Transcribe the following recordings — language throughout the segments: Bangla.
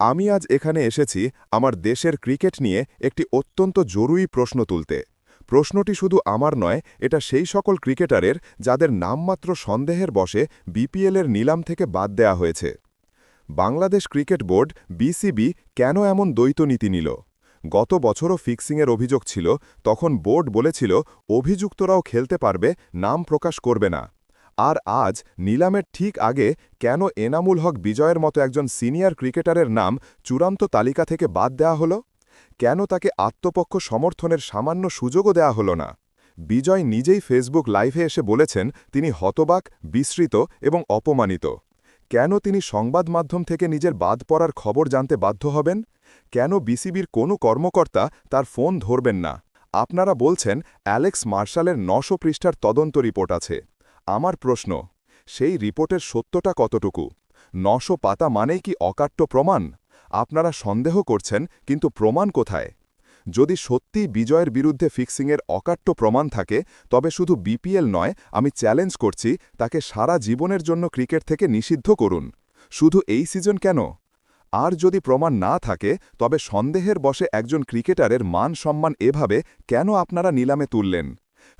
আমি আজ এখানে এসেছি আমার দেশের ক্রিকেট নিয়ে একটি অত্যন্ত জরুরি প্রশ্ন তুলতে। প্রশ্নটি শুধু আমার নয়, এটা সেই সকল ক্রিকেটারের যাদের নামমাত্র সন্দেহের বসে বিপিএলের নিলাম থেকে বাদ দেয়া হয়েছে। বাংলাদেশ ক্রিকেট বোর্ড, বিসিবি, কেন এমন দ্বৈত নীতি নিল? গত বছরও ফিক্সিংয়ের অভিযোগ ছিল, তখন বোর্ড বলেছিল, অভিযুক্তরাও খেলতে পারবে, নাম প্রকাশ করবে না। আর আজ নিলামের ঠিক আগে কেন এনামুল হক বিজয়ের মতো একজন সিনিয়র ক্রিকেটারের নাম চূড়ান্ত তালিকা থেকে বাদ দেয়া হলো? কেন তাকে আত্মপক্ষ সমর্থনের সামান্য সুযোগও দেয়া হলো না? বিজয় নিজেই ফেসবুক লাইভে এসে বলেছেন, তিনি হতবাক, বিস্মৃত এবং অপমানিত। কেন তিনি সংবাদ মাধ্যম থেকে নিজের বাদ পড়ার খবর জানতে বাধ্য হবেন? কেন বিসিবির কোনো কর্মকর্তা তার ফোন ধরবেন না? আপনারা বলছেন, অ্যালেক্স মার্শালের নশো পৃষ্ঠার তদন্ত রিপোর্ট আছে। আমার প্রশ্ন, সেই রিপোর্টের সত্যটা কতটুকু? নশো পাতা মানেই কি অকাট্য প্রমাণ? আপনারা সন্দেহ করছেন, কিন্তু প্রমাণ কোথায়? যদি সত্যি বিজয়ের বিরুদ্ধে ফিক্সিংয়ের অকাট্য প্রমাণ থাকে, তবে শুধু বিপিএল নয়, আমি চ্যালেঞ্জ করছি, তাকে সারা জীবনের জন্য ক্রিকেট থেকে নিষিদ্ধ করুন। শুধু এই সিজন কেন? আর যদি প্রমাণ না থাকে, তবে সন্দেহের বসে একজন ক্রিকেটারের মান সম্মান এভাবে কেন আপনারা নিলামে তুললেন?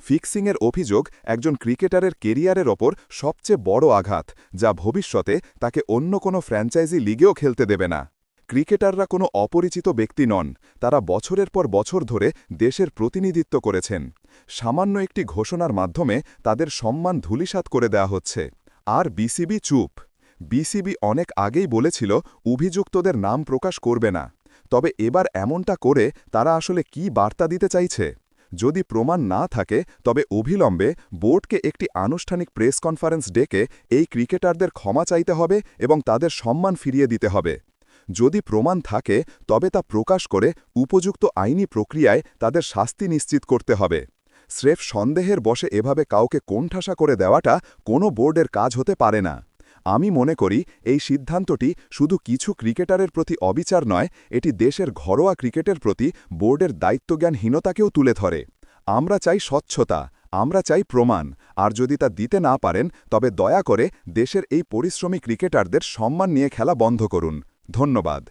ফিক্সিংয়ের অভিযোগ একজন ক্রিকেটারের কেরিয়ারের ওপর সবচেয়ে বড় আঘাত, যা ভবিষ্যতে তাকে অন্য কোনো ফ্র্যাঞ্চাইজি লিগেও খেলতে দেবে না। ক্রিকেটাররা কোনো অপরিচিত ব্যক্তি নন, তারা বছরের পর বছর ধরে দেশের প্রতিনিধিত্ব করেছেন। সামান্য একটি ঘোষণার মাধ্যমে তাদের সম্মান ধূলিসাৎ করে দেয়া হচ্ছে। আর বিসিবি চুপ। বিসিবি অনেক আগেই বলেছিল, অভিযুক্তদের নাম প্রকাশ করবে না। তবে এবার এমনটা করে তারা আসলে কি বার্তা দিতে চাইছে? যদি প্রমাণ না থাকে, তবে অভিলম্বে বোর্ডকে একটি আনুষ্ঠানিক প্রেস কনফারেন্স ডেকে এই ক্রিকেটারদের ক্ষমা চাইতে হবে এবং তাদের সম্মান ফিরিয়ে দিতে হবে। যদি প্রমাণ থাকে, তবে তা প্রকাশ করে উপযুক্ত আইনি প্রক্রিয়ায় তাদের শাস্তি নিশ্চিত করতে হবে। স্রেফ সন্দেহের বসে এভাবে কাউকে কোণঠাসা করে দেওয়াটা কোনো বোর্ডের কাজ হতে পারে না। আমি মনে করি এই সিদ্ধান্তটি শুধু কিছু ক্রিকেটারের প্রতি অবিচার নয়, এটি দেশের ঘরোয়া ক্রিকেটের প্রতি বোর্ডের দায়িত্বজ্ঞানহীনতাকেও তুলে ধরে। আমরা চাই স্বচ্ছতা, আমরা চাই প্রমাণ, আর যদি তা দিতে না পারেন, তবে দয়া করে দেশের এই পরিশ্রমী ক্রিকেটারদের সম্মান নিয়ে খেলা বন্ধ করুন। ধন্যবাদ।